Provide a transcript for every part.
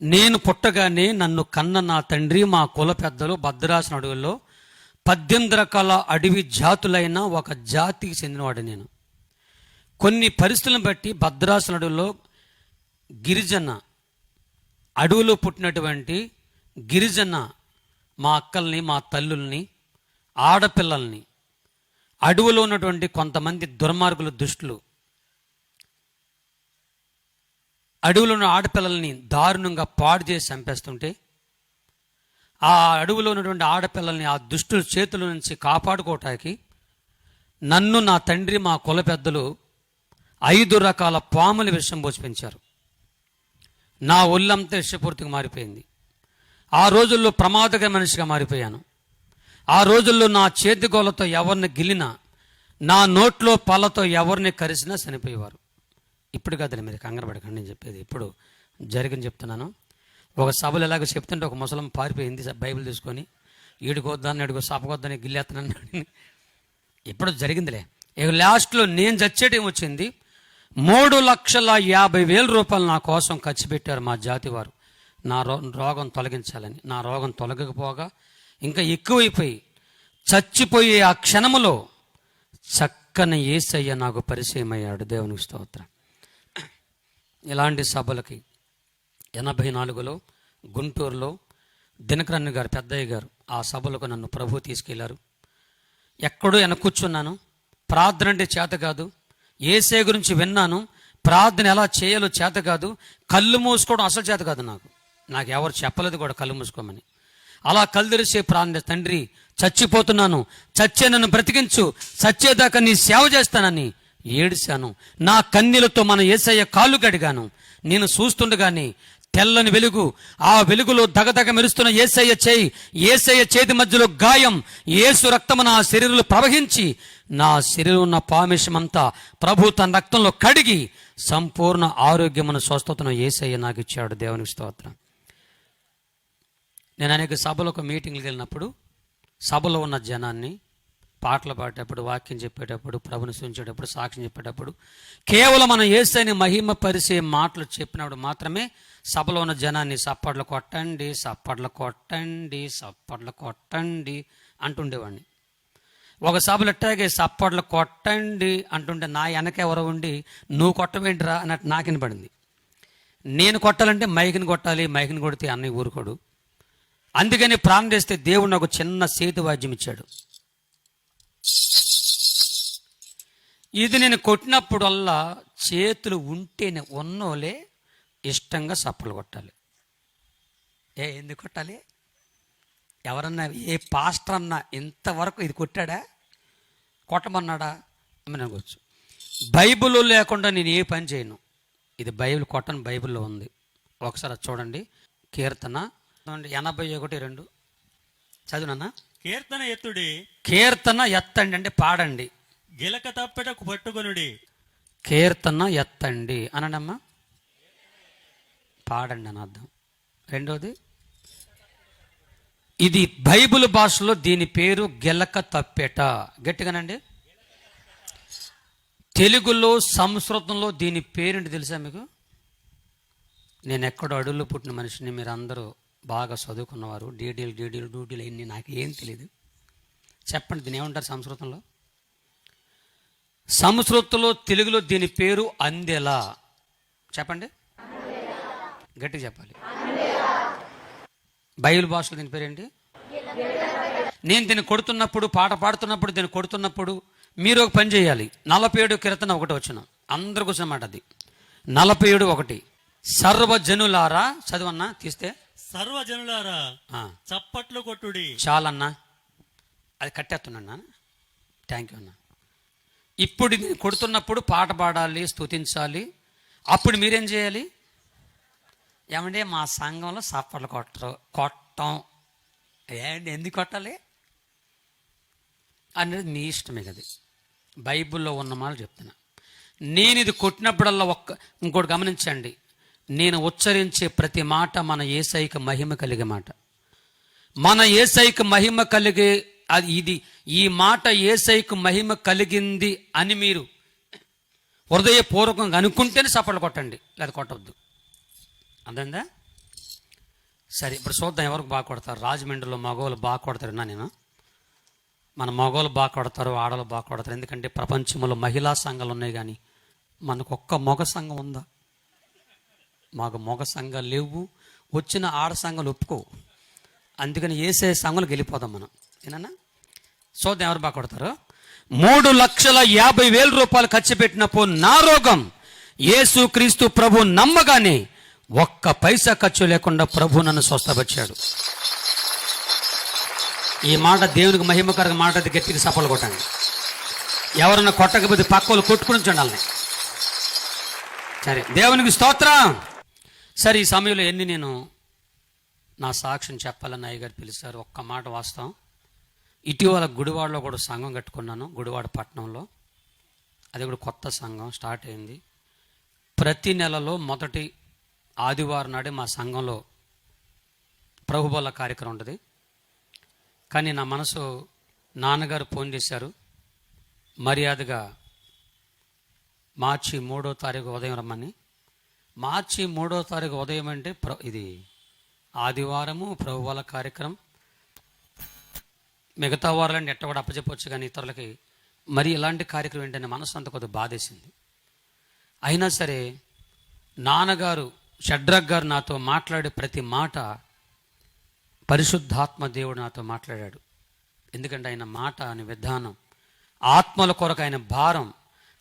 నేను పుట్టగానే నన్ను కన్న నా తండ్రి మా కుల పెద్దలు భద్రాసన అడవుల్లో పద్దెనిమిది రకాల అడవి జాతులైన ఒక జాతికి చెందినవాడు నేను. కొన్ని పరిస్థితులను బట్టి భద్రాసన అడవుల్లో గిరిజన అడవిలో పుట్టినటువంటి గిరిజన మా అక్కల్ని మా తల్లుల్ని ఆడపిల్లల్ని అడవిలో ఉన్నటువంటి కొంతమంది దుర్మార్గుల దుష్టులు అడవిలో ఉన్న ఆడపిల్లల్ని దారుణంగా పాడు చేసి చంపేస్తుంటే ఆ అడవిలో ఉన్నటువంటి ఆడపిల్లల్ని ఆ దుష్టుల చేతుల నుంచి కాపాడుకోవటానికి నన్ను నా తండ్రి మా కుల పెద్దలు ఐదు రకాల పాముల విషం పోసి పెంచారు నా ఒళ్ళంతా విషపూర్తిగా మారిపోయింది. ఆ రోజుల్లో ప్రమాదకర మనిషిగా మారిపోయాను. ఆ రోజుల్లో నా చేతిగోలతో ఎవరిని గిల్లినా నా నోట్లో పళ్ళతో ఎవరిని కరిసినా చనిపోయేవారు. ఇప్పుడు కదండి మీరు కంగారు పడకండి నేను చెప్పేది ఇప్పుడు జరిగింది చెప్తున్నాను. ఒక సభలు ఎలాగ చెప్తుంటే ఒక ముసలం పారిపోయింది బైబిల్ తీసుకొని. ఈడుకోద్దాన్ని అడుగు సపకొద్దని గిల్లేస్తున్నాను ఇప్పుడు జరిగిందిలే. ఇక లాస్ట్లో నేను చచ్చేటం వచ్చింది మూడు లక్షల యాభై వేల రూపాయలు నా కోసం ఖర్చు పెట్టారు మా జాతి వారు నా రో రోగం తొలగించాలని. నా రోగం తొలగకపోగా ఇంకా ఎక్కువైపోయి చచ్చిపోయే ఆ క్షణములో చక్కని ఏసయ్య నాకు పరిచయం అయ్యాడు దేవునికి స్తోత్రం. ఇలాంటి సభలకి ఎనభై నాలుగులో గుంటూరులో దినకరన్ గారు పెద్దయ్య గారు ఆ సభలకు నన్ను ప్రభు తీసుకెళ్ళారు. ఎక్కడో వెన కూర్చున్నాను. ప్రార్థన అంటే చేత కాదు. ఏసే గురించి విన్నాను. ప్రార్థన ఎలా చేయాలో చేత కాదు. కళ్ళు మూసుకోవడం అసలు చేత కాదు నాకు. నాకు ఎవరు చెప్పలేదు కూడా కళ్ళు మూసుకోమని. అలా కళ్ళు తెరిచే ప్రార్థన తండ్రి చచ్చిపోతున్నాను. చచ్చే నన్ను బ్రతికించు. చచ్చేదాకా నీ సేవ చేస్తానని ఏడిశాను నా కన్నీలతో మన ఏసయ్య కాళ్ళు కడిగాను. నేను చూస్తుండగానే తెల్లని వెలుగు ఆ వెలుగులో దగదగ మెరుస్తున్న ఏసయ్య చేయి ఏసయ్య చేతి మధ్యలో గాయం ఏసు రక్తము నా శరీరంలో ప్రవహించి నా శరీరం ఉన్న పామేశమంతా ప్రభు తన రక్తంలో కడిగి సంపూర్ణ ఆరోగ్యమును స్వస్థతను ఏసయ్య నాకు ఇచ్చాడు. దేవునికి స్తోత్రం. నేను అనేక సభలకు మీటింగ్లకు వెళ్ళినప్పుడు సభలో ఉన్న జనాన్ని పాటలు పాడేటప్పుడు వాక్యం చెప్పేటప్పుడు ప్రభుని సూచించేటప్పుడు సాక్ష్యం చెప్పేటప్పుడు కేవలం మనం ఏసైని మహిమ పరిచే మాటలు చెప్పినప్పుడు మాత్రమే సభలో ఉన్న జనాన్ని సప్పట్లు కొట్టండి సప్పట్లు కొట్టండి సప్పట్లు కొట్టండి అంటుండేవాడిని. ఒక సభలు ఎట్టాగే సప్పట్లు కొట్టండి అంటుంటే నా వెనక ఎవరో ఉండి నువ్వు కొట్టవేంటిరా? అన్నట్టు నాకు వినపడింది. నేను కొట్టాలంటే మైకిని కొట్టాలి మైకిని కొడితే అన్నయ్య ఊరుకోడు. అందుకని ప్రాణం చేస్తే దేవుడు నాకు చిన్న సేతు వాద్యం ఇచ్చాడు. ఇది నేను కొట్టినప్పుడల్లా చేతులు ఉంటేనే ఉన్నోలే ఇష్టంగా సప్పలు కొట్టాలి. ఏ ఎందుకు కొట్టాలి? ఎవరన్నా ఏ పాస్టర్ అన్నా ఇంతవరకు ఇది కొట్టాడా? కొట్టమన్నాడా? అని అనుకోవచ్చు బైబిల్ లేకుండా నేను ఏ పని చేయను. ఇది బైబిల్ కొట్టని బైబిల్లో ఉంది. ఒకసారి చూడండి. కీర్తన ఎనభై ఒకటి రెండు. చదువునన్నా కీర్తన ఎత్తుడి. కీర్తన ఎత్తండి అంటే పాడండి. గిలక తప్పటకు పట్టుకొనుడి. కీర్తన ఎత్తండి అనడమ్మా పాడండి అని అర్థం. రెండోది ఇది బైబిల్ భాషలో దీని పేరు గెలక తప్పెట గట్టిగానండి. తెలుగులో సంస్కృతంలో దీని పేరేంటి తెలుసా మీకు? నేను ఎక్కడో అడవుల్లో పుట్టిన మనిషిని మీరు అందరూ బాగా చదువుకున్నవారు. డీడీలు డీడీలు డ్యూటీలు అన్నీ నాకు ఏం తెలియదు చెప్పండి దీని ఏమంటారు సంస్కృతంలో? సంస్కృతంలో తెలుగులో దీని పేరు అందెలా. చెప్పండి. గట్టిగా చెప్పాలి. బైబిల్ భాషలో దీని పేరేంటి? నేను దీన్ని కొడుతున్నప్పుడు పాట పాడుతున్నప్పుడు దీన్ని కొడుతున్నప్పుడు మీరు ఒక పని చేయాలి. నలభై ఏడు కీర్తన ఒకటి వచ్చిన. అందరు కూర్చున్నమాట అది. నలభై ఏడు ఒకటి. సర్వజనులారా చదువన్నా తీస్తే. సర్వజనులారా చప్పట్లు కొట్టుడి. చాలన్నా. అది కట్టేస్తున్నాను థ్యాంక్ యూ అన్న. ఇప్పుడు కొడుతున్నప్పుడు పాట పాడాలి స్తుతించాలి. అప్పుడు మీరేం చేయాలి? ఏమంటే మా సంఘంలో సప్పట్లు కొట్టరు. కొట్టం. ఏంటి ఎందుకు కొట్టాలి? అనేది మీ ఇష్టమే కదా బైబిల్లో ఉన్న మాట చెప్తున్నా. నేను ఇది కొట్టినప్పుడల్లా ఒక్క ఇంకోటి గమనించండి. నేను ఉచ్చరించే ప్రతి మాట మన ఏసైకి మహిమ కలిగే మాట. మన ఏసైకి మహిమ కలిగే అది ఇది ఈ మాట ఏసైకు మహిమ కలిగింది అని మీరు హృదయపూర్వకంగా అనుకుంటేనే సపట్లు కొట్టండి లేదా కొట్టవద్దు. అర్థందా సరే ఇప్పుడు చూద్దాం ఎవరికి బాగా కొడతారు. రాజమండ్రిలో మగవాళ్ళు బాగా కొడతారు నా నేను. మన మగవాళ్ళు బాగా కొడతారు ఆడవాళ్ళు బాగా కొడతారు. ఎందుకంటే ప్రపంచంలో మహిళా సంఘాలు ఉన్నాయి కానీ మనకు ఒక్క మగ సంఘం ఉందా? మాకు మగ సంఘాలు లేవు. వచ్చిన ఆడ సంఘాలు ఒప్పుకో. అందుకని ఏసే సంఘాలకు వెళ్ళిపోదాం మనం. ఏనన్నా? చూద్దాం ఎవరు బాగా కొడతారు? మూడు లక్షల యాభై వేల రూపాయలు ఖర్చు పెట్టినప్పుడు నా రోగం. యేసు క్రీస్తు ప్రభు నమ్మగానే ఒక్క పైసా ఖర్చు లేకుండా ప్రభు నన్ను స్వస్థపరిచాడు. ఈ మాట దేవునికి మహిమకరంగా మాట అది గట్టిగా సఫలు కొట్టండి. ఎవరన్నా కొట్టకపోతే పక్కలు కొట్టుకుని చూడాలని. సరే దేవునికి స్తోత్రం. సరే ఈ సమయంలో ఎన్ని నేను నా సాక్ష్యం చెప్పాలని అయ్యగారు పిలుస్తారు ఒక్క మాట వాస్తవం. ఇటీవల గుడివాడలో కూడా సంఘం కట్టుకున్నాను గుడివాడ పట్టణంలో. అది కూడా కొత్త సంఘం స్టార్ట్ అయింది. ప్రతి నెలలో మొదటి ఆదివారం నాడే మా సంఘంలో ప్రభుబల కార్యక్రమం ఉంటుంది. కానీ నా మనసు నాన్నగారు ఫోన్ చేశారు. మర్యాదగా మార్చి మూడో తారీఖు ఉదయం రమ్మని. మార్చి మూడో తారీఖు ఉదయం అంటే ప్ర ఇది ఆదివారము ప్రభువాల కార్యక్రమం. మిగతా వారులని ఎట్ట కూడా అప్పచెప్పొచ్చు కానీ ఇతరులకి మరి ఇలాంటి కార్యక్రమం ఏంటనే మనసు అంత కొద్దిగా బాధేసింది. అయినా సరే నాన్నగారు షడ్రగ్ గారు నాతో మాట్లాడే ప్రతి మాట పరిశుద్ధాత్మ దేవుడు నాతో మాట్లాడాడు. ఎందుకంటే ఆయన మాట ఆయన విధానం ఆత్మల కొరకు ఆయన భారం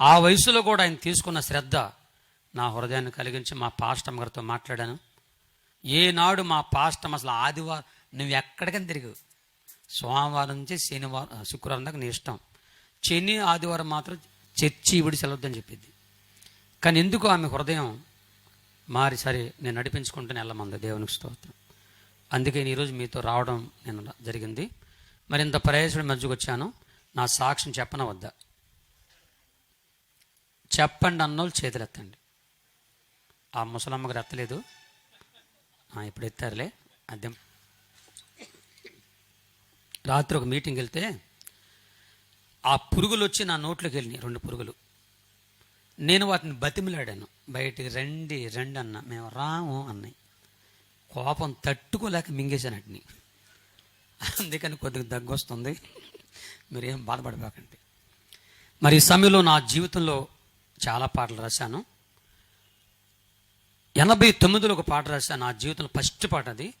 ఆ వయసులో కూడా ఆయన తీసుకున్న శ్రద్ధ నా హృదయాన్ని కలిగించి మా పాస్టమ్ గారితో మాట్లాడాను. ఏనాడు మా పాస్టమ్ అసలు ఆదివారం నువ్వు ఎక్కడికైనా తిరిగి. సోమవారం నుంచి శనివారం శుక్రవారం దాకా నీ ఇష్టం. శని ఆదివారం మాత్రం చర్చి విడి సెలవుద్దని చెప్పింది కానీ ఎందుకు ఆమె హృదయం మారి సరే నేను నడిపించుకుంటూనే వెళ్ళమంది దేవునికి స్తోత్రం. అందుకే నేను ఈరోజు మీతో రావడం నేను జరిగింది. మరి ఇంత ప్రయోజనం మధ్యకు వచ్చాను. నా సాక్ష్యం చెప్పన వద్దా. చెప్పండి అన్నోళ్ళు చేతులు ఎత్తండి. ఆ ముసలమ్మకి ఎత్తలేదు. ఇప్పుడు ఎత్తారులే. అద్దెం రాత్రి ఒక మీటింగ్ వెళ్తే ఆ పురుగులు వచ్చి నా నోట్లోకి వెళ్ళినాయి రెండు పురుగులు. నేను వాటిని బతిమిలాడాను. బయటికి రండి రండి అన్న. మేము రాము అన్నాయి. కోపం తట్టుకోలేక మింగేశాను వాటిని. అందుకని కొద్దిగా దగ్గు వస్తుంది మీరేం బాధపడబాకండి. మరి ఈ సమయంలో నా జీవితంలో చాలా పాటలు రాశాను. ఎనభై తొమ్మిదిలో ఒక పాట రాశాను. నా జీవితంలో ఫస్ట్ పాట అది.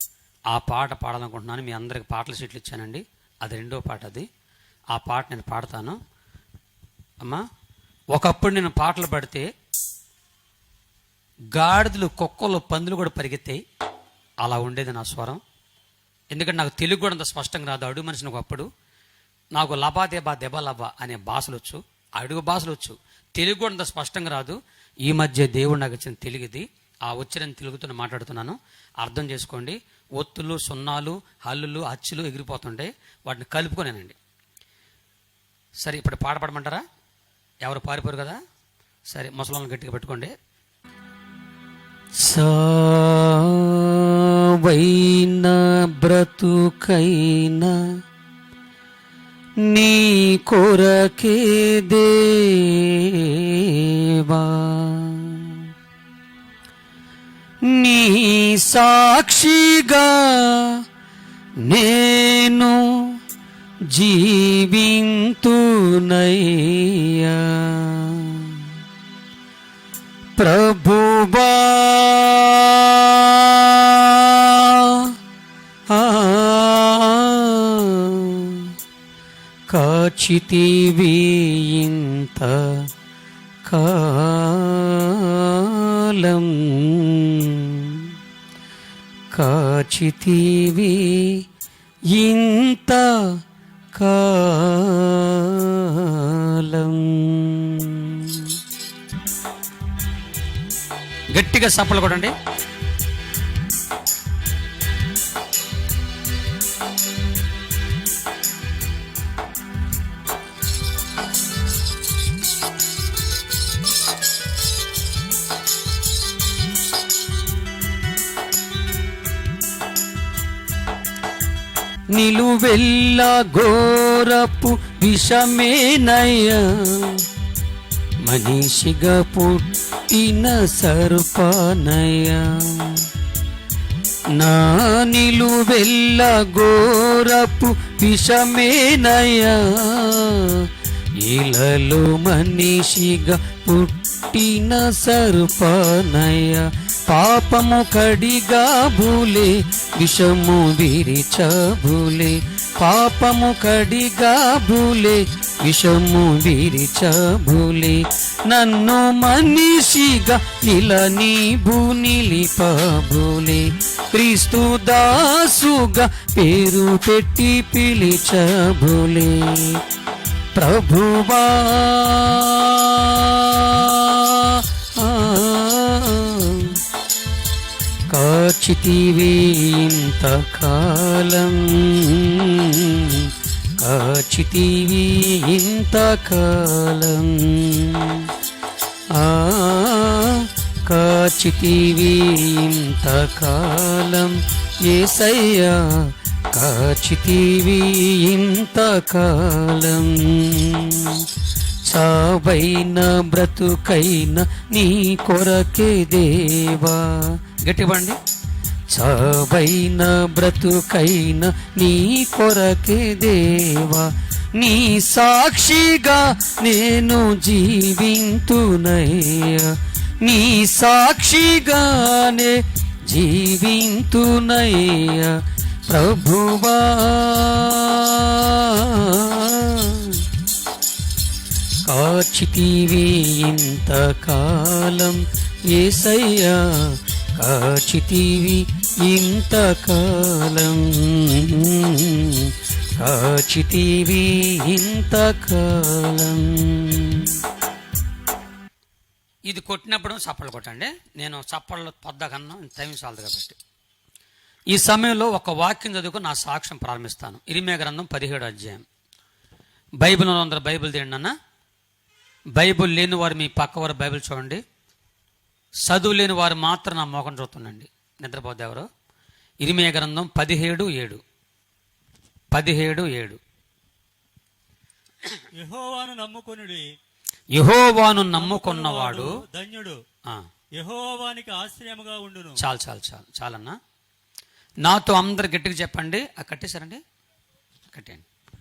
ఆ పాట పాడాలనుకుంటున్నాను. మీ అందరికి పాటల సీట్లు ఇచ్చానండి. అది రెండో పాట అది. ఆ పాట నేను పాడతాను. అమ్మా ఒకప్పుడు నేను పాటలు పాడితే గాడిదలు కుక్కలు పందులు కూడా పరిగెత్తాయి అలా ఉండేది నా స్వరం. ఎందుకంటే నాకు తెలుగు కూడా అంత స్పష్టంగా రాదు. అడుగు మనిషిని ఒకప్పుడు. నాకు లబా దెబా దెబ లబా అనే భాషలు వచ్చు అడుగు భాషలు వచ్చు. తెలుగు కూడా అంత స్పష్టంగా రాదు. ఈ మధ్య దేవుడు నాకు ఇచ్చిన తెలుగుది. ఆ వచ్చిన తెలుగుతో మాట్లాడుతున్నాను. అర్థం చేసుకోండి. ఒత్తులు సున్నాలు హల్లులు అచ్చులు ఎగిరిపోతుండే వాటిని కలుపుకొనేనండి. సరే ఇప్పుడు పాట పాడమంటారా? ఎవరు పారిపోరు కదా? సరే ముసలాలను గట్టిగా పెట్టుకోండి. సావైన బ్రతుకైనా నీ కొరకే దేవా. నీ సాక్షిగా నేను జీవింతునయ్యా. ప్రభువా ఆ, కాచితివి ఇంత కాలం కాచితివి ఇంత కాలం. గట్టిగా సప్పలు కొట్టండి. నిలువెల్ల ఘోరపు విషమేనయ్యా. మనిషిగా పుట్టిన సర్పనయ్యా. నా నిలువెల్ల ఘోరపు విషమేనయ్యా. ఇలలో మనిషిగా పుట్టిన సర్పనయ పాపము కడిగా భూలే విషము విరిచబులే పాపము కడిగా భూలే విషము విరిచబులే నన్ను మనిషిగా ఇలా నీ నిలిపబులే క్రీస్తు దాసుగా పేరు పెట్టి పిలిచబులే ప్రభువా కాచితివి ఇంతకాలం కాచితివి ఇంతకాలం ఆ కాచితివి ఇంతకాలం ఏసయ్యా కాచితివి ఇంతకాలం చావైన బ్రతుకైన నీ కొరకే దేవా. గట్టివ్వండి చావైన బ్రతుకైన నీ కొరకే దేవా నీ సాక్షిగా నేను జీవింతునయ్యా. నీ సాక్షిగానే జీవింతునయ్యా. ప్రభువా. కాచితివి ఇంతకాలం ఏసయ్యా కాచితివి ఇంతకాలం కాచితీవి ఇంతకాలం. ఇది కొట్టినప్పుడు చప్పలు కొట్టండి. నేను చప్పళ్ళు పొద్దకన్నా టైం చాలదు కాబట్టి. ఈ సమయంలో ఒక వాక్యం చదువుకుని నా సాక్ష్యం ప్రారంభిస్తాను. ఇరిమే గ్రంథం పదిహేడు అధ్యాయం. బైబిల్ అందరూ బైబిల్ తీయండి అన్న బైబిల్ లేని వారు మీ పక్క వారు బైబిల్ చూడండి. చదువు లేని వారు మాత్రం నా మోకం చూస్తుండండి. నిద్రపోతే ఎవరు? ఇరిమే గ్రంథం పదిహేడు ఏడు. పదిహేడు ఏడు. యెహోవాను నమ్ముకొనుడి. యహోవాను నమ్ముకున్నవాడు ధన్యుడు. యెహోవానికి ఆశ్రయముగా ఉండును. చాలు చాలు చాలు చాలన్నా. నాతో అందరు గట్టిగా చెప్పండి. ఆ కట్టేశారండి? కట్టేయండి.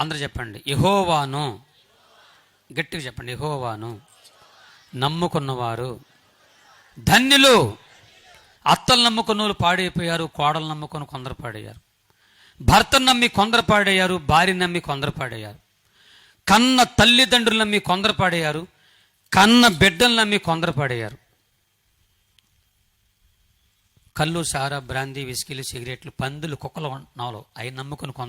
అందరు చెప్పండి. యహోవాను. గట్టిగా చెప్పండి. యహోవాను నమ్ముకున్నవారు ధన్యులు. అత్తలు నమ్ముకున్న వాళ్ళు పాడైపోయారు కోడలు నమ్ముకొని కొందరు పాడయ్యారు. భర్తను నమ్మి కొందరు పాడయ్యారు భార్య నమ్మి కొందరు పాడయ్యారు. కన్న తల్లిదండ్రులు నమ్మి కొందరు పాడయ్యారు కన్న బిడ్డలు నమ్మి కొందరు పాడయ్యారు. కళ్ళు సారా బ్రాందీ విస్కీలు సిగరెట్లు పందులు కుక్కలు నాలో అవి నమ్ముకుని కొందరు